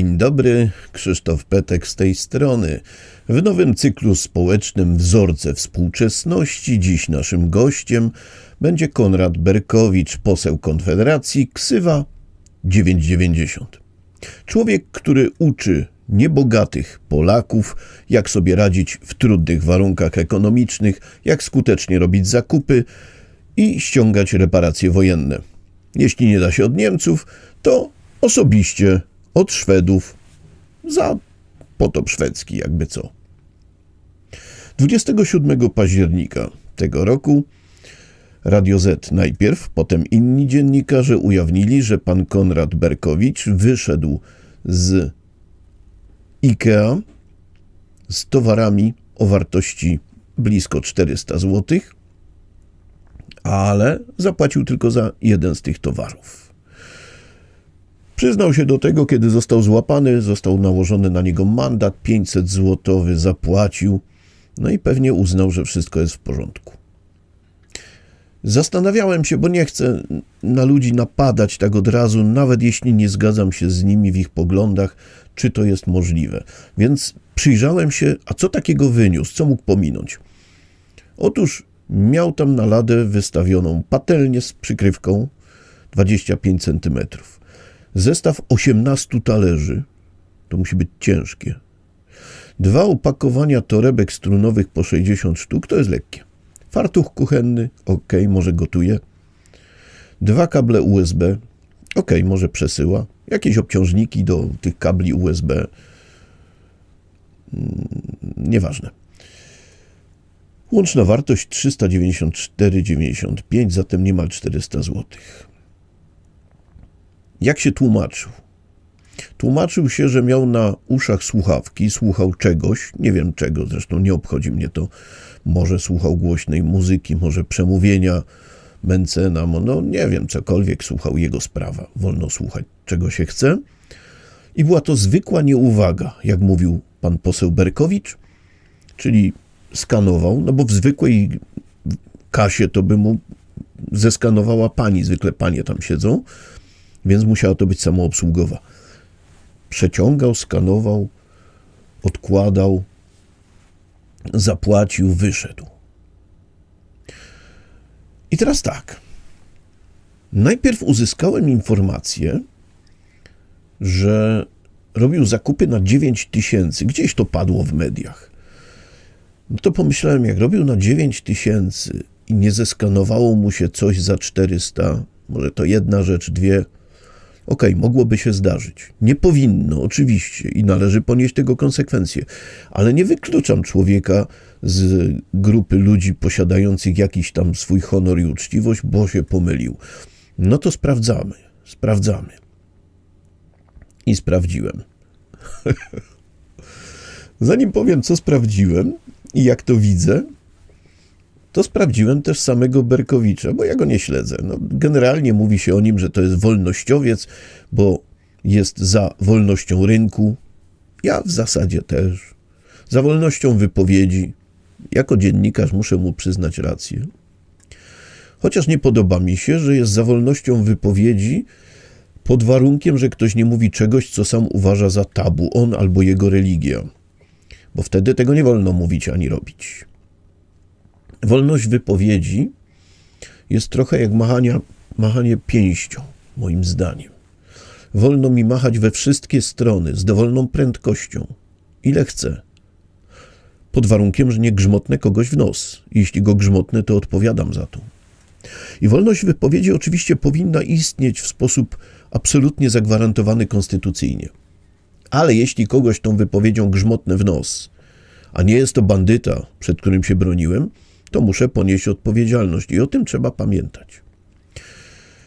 Dzień dobry, Krzysztof Petek z tej strony. W nowym cyklu społecznym Wzorce Współczesności dziś naszym gościem będzie Konrad Berkowicz, poseł Konfederacji, ksywa 990. Człowiek, który uczy niebogatych Polaków, jak sobie radzić w trudnych warunkach ekonomicznych, jak skutecznie robić zakupy i ściągać reparacje wojenne. Jeśli nie da się od Niemców, to osobiście od Szwedów za potop szwedzki, jakby co. 27 października tego roku Radio Z najpierw, potem inni dziennikarze ujawnili, że pan Konrad Berkowicz wyszedł z IKEA z towarami o wartości blisko 400 zł, ale zapłacił tylko za jeden z tych towarów. Przyznał się do tego, kiedy został złapany, został nałożony na niego mandat 500 zł, zapłacił, no i pewnie uznał, że wszystko jest w porządku. Zastanawiałem się, bo nie chcę na ludzi napadać tak od razu, nawet jeśli nie zgadzam się z nimi w ich poglądach, czy to jest możliwe. Więc przyjrzałem się, a co takiego wyniósł, co mógł pominąć. Otóż miał tam na ladę wystawioną patelnię z przykrywką 25 cm. Zestaw 18 talerzy, to musi być ciężkie. Dwa opakowania torebek strunowych po 60 sztuk, to jest lekkie. Fartuch kuchenny, ok, może gotuje. Dwa kable USB, ok, może przesyła. Jakieś obciążniki do tych kabli USB, mm, nieważne. Łączna wartość 394,95, zatem niemal 400 zł. Jak się tłumaczył? Tłumaczył się, że miał na uszach słuchawki, słuchał czegoś, nie wiem czego, zresztą nie obchodzi mnie to. Może słuchał głośnej muzyki, może przemówienia Mencena, no nie wiem, cokolwiek słuchał jego sprawa. Wolno słuchać czego się chce. I była to zwykła nieuwaga, jak mówił pan poseł Berkowicz, czyli skanował, no bo w zwykłej kasie to by mu zeskanowała pani, zwykle panie tam siedzą, więc musiała to być samoobsługowa. Przeciągał, skanował, odkładał, zapłacił, wyszedł. I teraz tak. Najpierw uzyskałem informację, że robił zakupy na 9 tysięcy. Gdzieś to padło w mediach. No to pomyślałem, jak robił na 9 tysięcy i nie zeskanowało mu się coś za 400, może to jedna rzecz, dwie. Okej, okay, mogłoby się zdarzyć. Nie powinno, oczywiście, i należy ponieść tego konsekwencje, ale nie wykluczam człowieka z grupy ludzi posiadających jakiś tam swój honor i uczciwość, bo się pomylił. No to sprawdzamy, sprawdzamy. I sprawdziłem. Zanim powiem, co sprawdziłem i jak to widzę, to sprawdziłem też samego Berkowicza, bo ja go nie śledzę. No, generalnie mówi się o nim, że to jest wolnościowiec, bo jest za wolnością rynku. Ja w zasadzie też. Za wolnością wypowiedzi. Jako dziennikarz muszę mu przyznać rację. Chociaż nie podoba mi się, że jest za wolnością wypowiedzi pod warunkiem, że ktoś nie mówi czegoś, co sam uważa za tabu, on albo jego religia. Bo wtedy tego nie wolno mówić ani robić. Wolność wypowiedzi jest trochę jak machania, machanie pięścią, moim zdaniem. Wolno mi machać we wszystkie strony, z dowolną prędkością, ile chcę. Pod warunkiem, że nie grzmotnę kogoś w nos. Jeśli go grzmotnę, to odpowiadam za to. I wolność wypowiedzi oczywiście powinna istnieć w sposób absolutnie zagwarantowany konstytucyjnie. Ale jeśli kogoś tą wypowiedzią grzmotnę w nos, a nie jest to bandyta, przed którym się broniłem, to muszę ponieść odpowiedzialność i o tym trzeba pamiętać.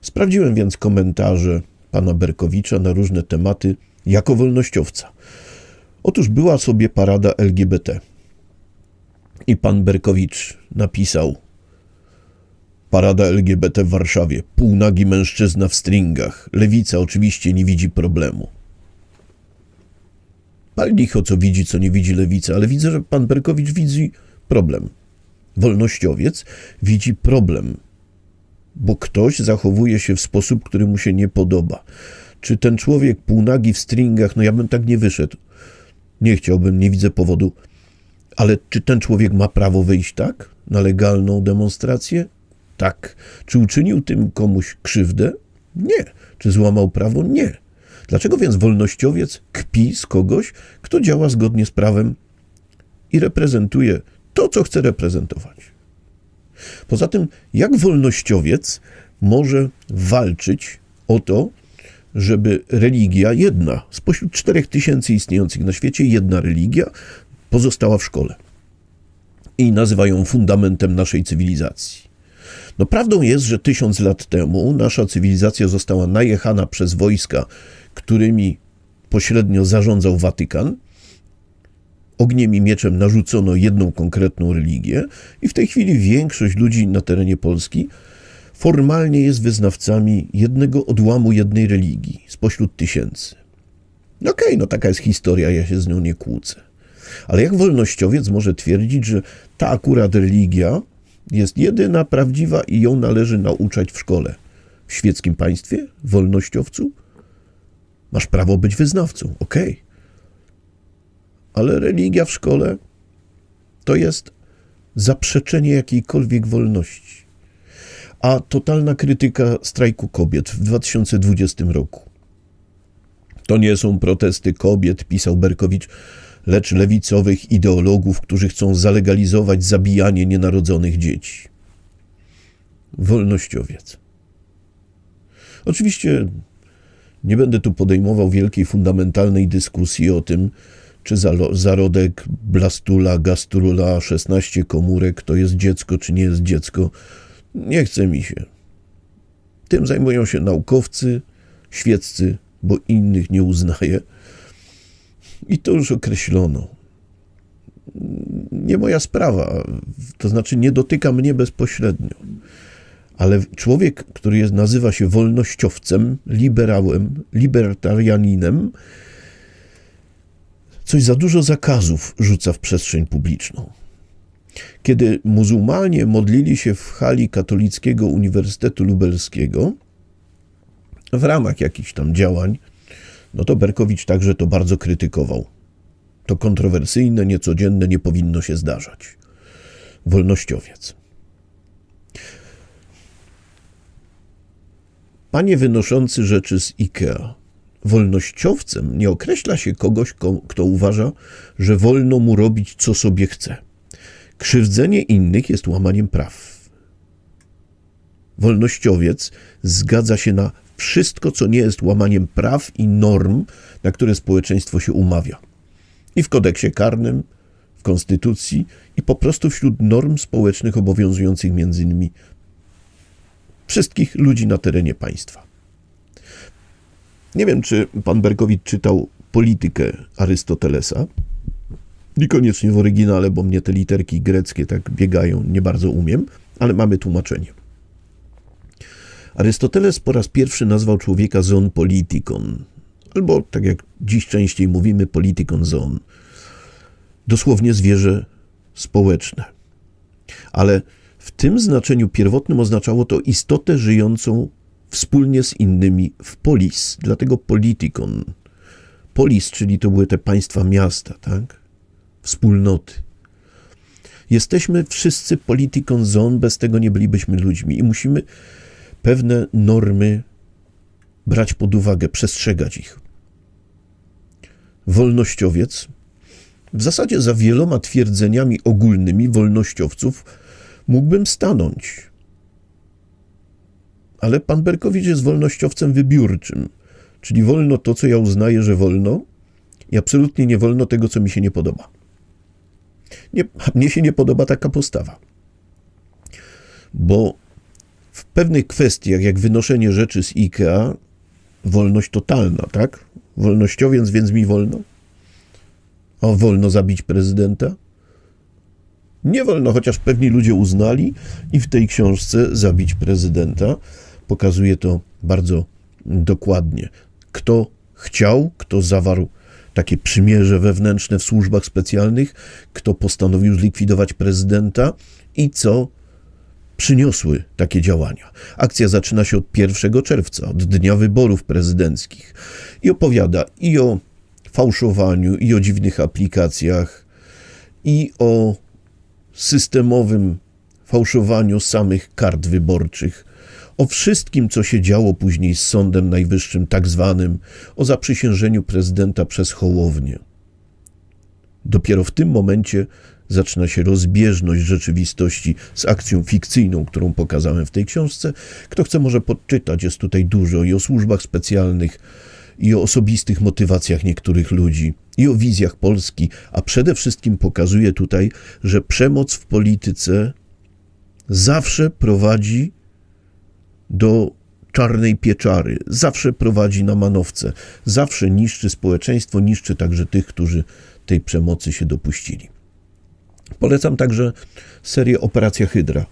Sprawdziłem więc komentarze pana Berkowicza na różne tematy jako wolnościowca. Otóż była sobie parada LGBT. I pan Berkowicz napisał: Parada LGBT w Warszawie. Półnagi mężczyzna w stringach. Lewica oczywiście nie widzi problemu. Pal licho, co widzi, co nie widzi lewica, ale widzę, że pan Berkowicz widzi problem wolnościowiec widzi problem, bo ktoś zachowuje się w sposób, który mu się nie podoba. czy ten człowiek półnagi w stringach, no ja bym tak nie wyszedł. Nie chciałbym, nie widzę powodu. Ale czy ten człowiek ma prawo wyjść tak na legalną demonstrację? Tak. Czy uczynił tym komuś krzywdę? Nie. Czy złamał prawo? Nie. Dlaczego więc wolnościowiec kpi z kogoś, kto działa zgodnie z prawem i reprezentuje to, co chce reprezentować? Poza tym, jak wolnościowiec może walczyć o to, żeby religia jedna, spośród czterech tysięcy istniejących na świecie, jedna religia pozostała w szkole i nazywa ją fundamentem naszej cywilizacji. No prawdą jest, że tysiąc lat temu nasza cywilizacja została najechana przez wojska, którymi pośrednio zarządzał Watykan. Ogniem i mieczem narzucono jedną konkretną religię i w tej chwili większość ludzi na terenie Polski formalnie jest wyznawcami jednego odłamu jednej religii spośród tysięcy. Okej, okay, no taka jest historia, ja się z nią nie kłócę. Ale jak wolnościowiec może twierdzić, że ta akurat religia jest jedyna prawdziwa i ją należy nauczać w szkole? W świeckim państwie? Wolnościowcu? Masz prawo być wyznawcą, okej. Okay. Ale religia w szkole to jest zaprzeczenie jakiejkolwiek wolności. A totalna krytyka strajku kobiet w 2020 roku. To nie są protesty kobiet, pisał Berkowicz, lecz lewicowych ideologów, którzy chcą zalegalizować zabijanie nienarodzonych dzieci. Wolnościowiec. Oczywiście nie będę tu podejmował wielkiej, fundamentalnej dyskusji o tym, czy zarodek blastula, gastrula, 16 komórek to jest dziecko, czy nie jest dziecko. Nie chce mi się. Tym zajmują się naukowcy, świeccy, bo innych nie uznaję. I to już określono. Nie moja sprawa, to znaczy nie dotyka mnie bezpośrednio. Ale człowiek, który jest, nazywa się wolnościowcem, liberałem, libertarianinem, coś za dużo zakazów rzuca w przestrzeń publiczną. Kiedy muzułmanie modlili się w hali Katolickiego Uniwersytetu Lubelskiego, w ramach jakichś tam działań, no to Berkowicz także to bardzo krytykował. To kontrowersyjne, niecodzienne, nie powinno się zdarzać. Wolnościowiec. Panie wynoszący rzeczy z IKEA, wolnościowcem nie określa się kogoś, kto uważa, że wolno mu robić, co sobie chce. Krzywdzenie innych jest łamaniem praw. Wolnościowiec zgadza się na wszystko, co nie jest łamaniem praw i norm, na które społeczeństwo się umawia. I w kodeksie karnym, w konstytucji, i po prostu wśród norm społecznych obowiązujących między innymi wszystkich ludzi na terenie państwa. Nie wiem, czy pan Berkowicz czytał politykę Arystotelesa. Niekoniecznie w oryginale, bo mnie te literki greckie tak biegają, nie bardzo umiem, ale mamy tłumaczenie. Arystoteles po raz pierwszy nazwał człowieka zon politikon, albo tak jak dziś częściej mówimy, politikon zon. Dosłownie zwierzę społeczne. Ale w tym znaczeniu pierwotnym oznaczało to istotę żyjącą wspólnie z innymi w polis, dlatego politikon. Polis, czyli to były te państwa miasta, tak? Wspólnoty. Jesteśmy wszyscy politikon zon, bez tego nie bylibyśmy ludźmi i musimy pewne normy brać pod uwagę, przestrzegać ich. Wolnościowiec, w zasadzie za wieloma twierdzeniami ogólnymi wolnościowców, mógłbym stanąć. Ale pan Berkowicz jest wolnościowcem wybiórczym, czyli wolno to, co ja uznaję, że wolno, i absolutnie nie wolno tego, co mi się nie podoba. Nie, mnie się nie podoba taka postawa. Bo w pewnych kwestiach, jak wynoszenie rzeczy z IKEA, wolność totalna, tak? Wolnościowiec, więc mi wolno. A wolno zabić prezydenta? Nie wolno, chociaż pewni ludzie uznali i w tej książce zabić prezydenta. Pokazuje to bardzo dokładnie. Kto chciał, kto zawarł takie przymierze wewnętrzne w służbach specjalnych, kto postanowił zlikwidować prezydenta i co przyniosły takie działania. Akcja zaczyna się od 1 czerwca, od dnia wyborów prezydenckich i opowiada i o fałszowaniu, i o dziwnych aplikacjach, i o systemowym fałszowaniu samych kart wyborczych, o wszystkim, co się działo później z Sądem Najwyższym, tak zwanym, o zaprzysiężeniu prezydenta przez Hołownię. Dopiero w tym momencie zaczyna się rozbieżność rzeczywistości z akcją fikcyjną, którą pokazałem w tej książce. Kto chce, może podczytać, jest tutaj dużo i o służbach specjalnych, i o osobistych motywacjach niektórych ludzi, i o wizjach Polski, a przede wszystkim pokazuje tutaj, że przemoc w polityce zawsze prowadzi do czarnej pieczary, zawsze prowadzi na manowce, zawsze niszczy społeczeństwo, niszczy także tych, którzy tej przemocy się dopuścili. Polecam także serię Operacja Hydra.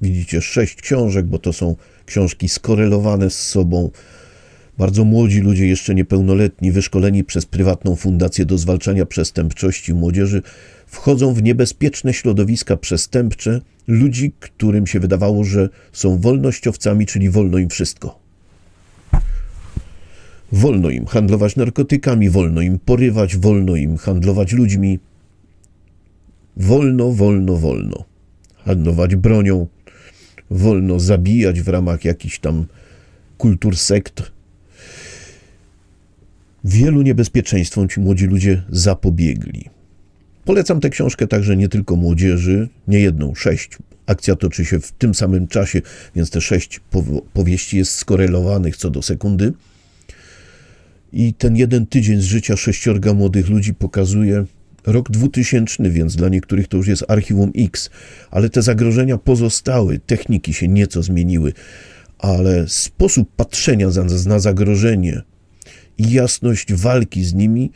Widzicie, sześć książek, bo to są książki skorelowane z sobą. Bardzo młodzi ludzie, jeszcze niepełnoletni, wyszkoleni przez prywatną fundację do zwalczania przestępczości młodzieży, wchodzą w niebezpieczne środowiska przestępcze ludzi, którym się wydawało, że są wolnościowcami, czyli wolno im wszystko. Wolno im handlować narkotykami, wolno im porywać, wolno im handlować ludźmi. Wolno, wolno, wolno. Handlować bronią, wolno zabijać w ramach jakichś tam kultur sekt. Wielu niebezpieczeństwom ci młodzi ludzie zapobiegli. Polecam tę książkę także nie tylko młodzieży, nie jedną, sześć. Akcja toczy się w tym samym czasie, więc te sześć powieści jest skorelowanych co do sekundy. I ten jeden tydzień z życia sześciorga młodych ludzi pokazuje rok 2000, więc dla niektórych to już jest archiwum X, ale te zagrożenia pozostały, techniki się nieco zmieniły, ale sposób patrzenia na zagrożenie i jasność walki z nimi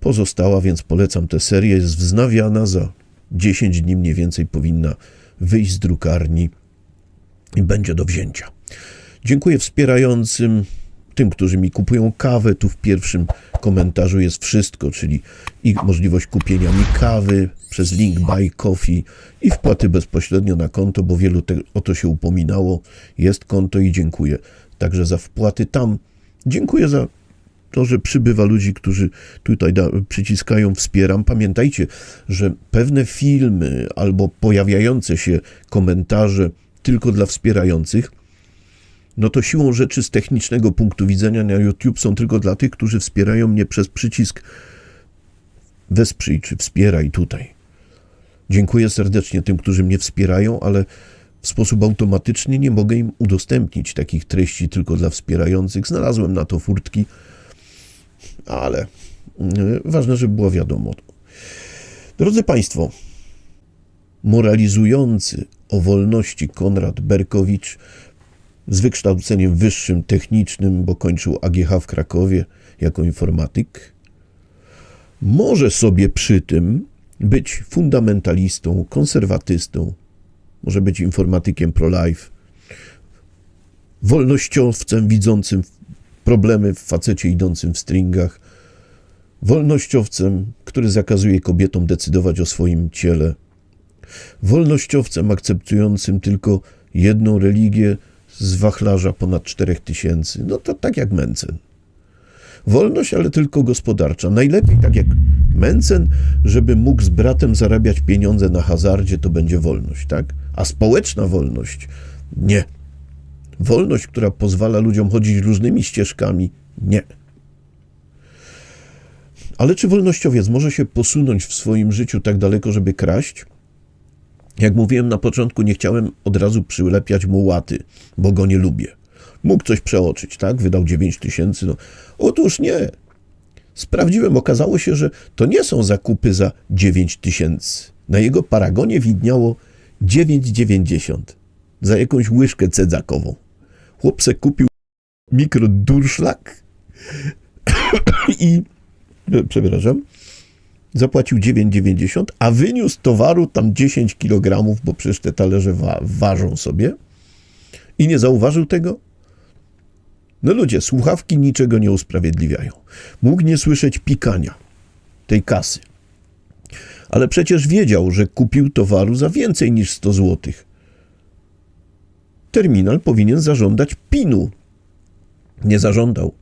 pozostała, więc polecam tę serię. Jest wznawiana za 10 dni mniej więcej powinna wyjść z drukarni i będzie do wzięcia. Dziękuję wspierającym tym, którzy mi kupują kawę. Tu w pierwszym komentarzu jest wszystko, czyli i możliwość kupienia mi kawy przez link Buy Coffee i wpłaty bezpośrednio na konto, bo wielu te, o to się upominało. Jest konto i dziękuję także za wpłaty tam. Dziękuję za to, że przybywa ludzi, którzy tutaj da, przyciskają wspieram. Pamiętajcie, że pewne filmy albo pojawiające się komentarze tylko dla wspierających no to siłą rzeczy z technicznego punktu widzenia na YouTube są tylko dla tych, którzy wspierają mnie przez przycisk wesprzyj czy wspieraj tutaj. Dziękuję serdecznie tym, którzy mnie wspierają, ale w sposób automatyczny nie mogę im udostępnić takich treści tylko dla wspierających. Znalazłem na to furtki, ale mm, ważne, żeby było wiadomo. Drodzy Państwo, moralizujący o wolności Konrad Berkowicz z wykształceniem wyższym, technicznym, bo kończył AGH w Krakowie jako informatyk, może sobie przy tym być fundamentalistą, konserwatystą, może być informatykiem pro-life, wolnościowcem widzącym problemy w facecie idącym w stringach, wolnościowcem, który zakazuje kobietom decydować o swoim ciele, wolnościowcem akceptującym tylko jedną religię, z wachlarza ponad 4000. No to tak jak Mencen. Wolność, ale tylko gospodarcza. Najlepiej tak jak Mencen, żeby mógł z bratem zarabiać pieniądze na hazardzie, to będzie wolność, tak? A społeczna wolność nie. Wolność, która pozwala ludziom chodzić różnymi ścieżkami, nie. Ale czy wolnościowiec może się posunąć w swoim życiu tak daleko, żeby kraść? Jak mówiłem na początku, nie chciałem od razu przylepiać mu łaty, bo go nie lubię. Mógł coś przeoczyć, tak? Wydał 9 tysięcy. No. Otóż nie. Sprawdziłem, okazało się, że to nie są zakupy za 9 tysięcy. Na jego paragonie widniało 9,90 za jakąś łyżkę cedzakową. Chłopce kupił mikrodurszlak i przepraszam, zapłacił 9,90, a wyniósł towaru tam 10 kg, bo przecież te talerze wa ważą sobie i nie zauważył tego? No ludzie, słuchawki niczego nie usprawiedliwiają. Mógł nie słyszeć pikania tej kasy. ale przecież wiedział, że kupił towaru za więcej niż 100 złotych. Terminal powinien zażądać PIN-u. Nie zażądał.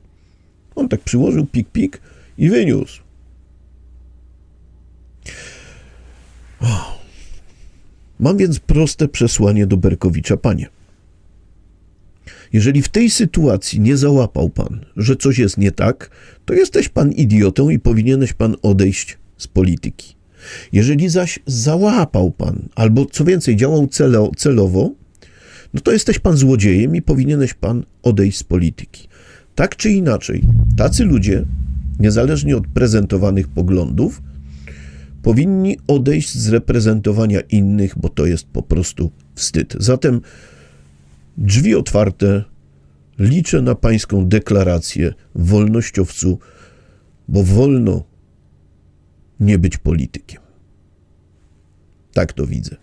On tak przyłożył pik-pik i wyniósł. Mam więc proste przesłanie do Berkowicza, panie. Jeżeli w tej sytuacji nie załapał pan, że coś jest nie tak, to jesteś pan idiotą i powinieneś pan odejść z polityki. Jeżeli zaś załapał pan, albo co więcej, działał celo, celowo, no to jesteś pan złodziejem i powinieneś pan odejść z polityki. Tak czy inaczej, tacy ludzie, niezależnie od prezentowanych poglądów, powinni odejść z reprezentowania innych, bo to jest po prostu wstyd. Zatem drzwi otwarte, liczę na pańską deklarację wolnościowcu, bo wolno nie być politykiem. Tak to widzę.